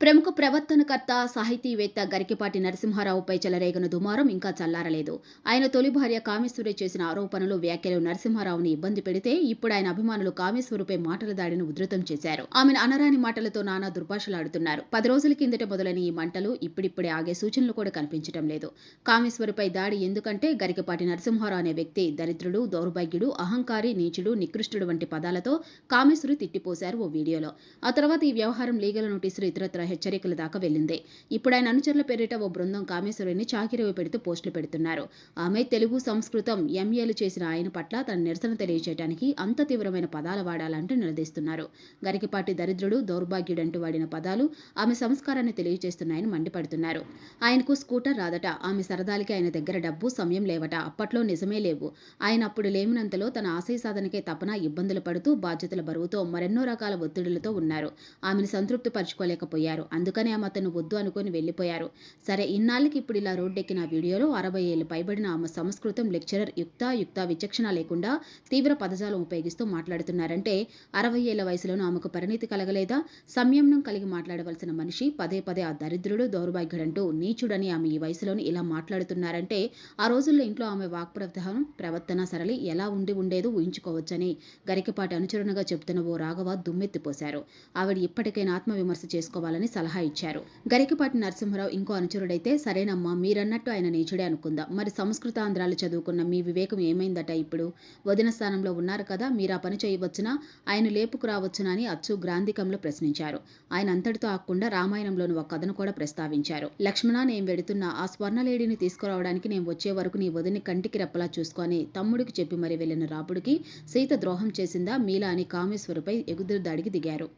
ప్రముఖ ప్రవర్తనకర్త సాహితీవేత్త గరికిపాటి నరసింహారావుపై చెలరేగిన దుమారం ఇంకా చల్లారలేదు. ఆయన తొలి భార్య కామేశ్వరి చేసిన ఆరోపణలు వ్యాఖ్యలు నరసింహారావుని ఇబ్బంది పెడితే ఇప్పుడు ఆయన అభిమానులు కామేశ్వరుపై మాటల దాడిని ఉధృతం చేశారు. ఆమెను అనరాని మాటలతో నానా దుర్భాషలాడుతున్నారు. పది రోజుల కిందట మొదలైన ఈ మంటలు ఇప్పుడిప్పుడే ఆగే సూచనలు కూడా కనిపించడం లేదు. కామేశ్వరిపై దాడి ఎందుకంటే గరికపాటి నరసింహారావు అనే వ్యక్తి దరిద్రుడు దౌర్భాగ్యుడు అహంకారి నీచుడు నికృష్టుడు వంటి పదాలతో కామేశ్వరి తిట్టిపోశారు ఓ వీడియోలో. ఆ తర్వాత ఈ వ్యవహారం లీగల్ నోటీసులు ఇతరత్ర హెచ్చరికల దాకా వెళ్ళింది. ఇప్పుడు ఆయన అనుచరుల పేరిట ఓ బృందం కామేశ్వరుని చాకిరవి పెడుతూ పోస్టులు పెడుతున్నారు. ఆమె తెలుగు సంస్కృతం ఎంఏలు చేసిన ఆయన పట్ల తన నిరసన తెలియజేయడానికి అంత తీవ్రమైన పదాలు వాడాలంటూ నిలదీస్తున్నారు. గరికిపాటి దరిద్రుడు దౌర్భాగ్యుడంటూ వాడిన పదాలు ఆమె సంస్కారాన్ని తెలియజేస్తున్నాయని మండిపడుతున్నారు. ఆయనకు స్కూటర్ రాదట. ఆమె సరదాలకి ఆయన దగ్గర డబ్బు సమయం లేవట. అప్పట్లో నిజమే లేవు. ఆయన అప్పుడు లేమినంతలో తన ఆశయ సాధనకే తపన ఇబ్బందులు పడుతూ బాధ్యతల బరువుతో మరెన్నో రకాల ఒత్తిడులతో ఉన్నారు. ఆమెను సంతృప్తి పరచుకోలేకపోయారు అందుకనే ఆమె అతను వద్దు అనుకుని వెళ్ళిపోయారు సరే ఇన్నాళ్ళకి ఇప్పుడు ఇలా రోడ్డెక్కిన వీడియోలో అరవై ఏళ్ళు పైబడిన ఆమె సంస్కృతం లెక్చరర్ యుక్త యుక్త విచక్షణ లేకుండా తీవ్ర పదజాలం ఉపయోగిస్తూ మాట్లాడుతున్నారంటే అరవై ఏళ్ళ వయసులోనూ ఆమెకు పరిణితి కలగలేదా? సంయమనం కలిగి మాట్లాడవలసిన మనిషి పదే పదే ఆ దరిద్రుడు దౌర్భాగ్యుడంటూ నీచుడని ఆమె ఈ వయసులోని ఇలా మాట్లాడుతున్నారంటే ఆ రోజుల్లో ఇంట్లో ఆమె వాక్ ప్రవర్తన సరళి ఎలా ఉండి ఉండేదో ఊహించుకోవచ్చని గరికపాటి అనుచరునగా చెబుతున్న ఓ రాఘవ దుమ్మెత్తిపోశారు. ఆవిడ ఇప్పటికైనా ఆత్మవిమర్శ చేసుకోవాలని సలహా ఇచ్చారు. గరికపాటి నరసింహరావు ఇంకో అనుచరుడైతే సరేనమ్మా మీరన్నట్టు ఆయన నీచుడే అనుకుందాం. మరి సంస్కృతాంధ్రాలు చదువుకున్న మీ వివేకం ఏమైందట ఇప్పుడు? వదిన స్థానంలో ఉన్నారు కదా మీరు ఆ పని చేయవచ్చునా? ఆయన లేపుకు రావచ్చునా అని అచ్చు గ్రాంధికంలో ప్రశ్నించారు. ఆయన అంతటితో ఆకుండా రామాయణంలోని ఒక కథను కూడా ప్రస్తావించారు. లక్ష్మణ నేను వెడుతున్న ఆ స్వర్ణలేడిని తీసుకురావడానికి నేను వచ్చే వరకు నీ వదిని కంటికి రెప్పలా చూసుకొని తమ్ముడికి చెప్పి మరి వెళ్ళిన రాపుడికి సీత ద్రోహం చేసిందా మీలా అని కామేశ్వరుపై ఎగుదురు దాడికి దిగారు.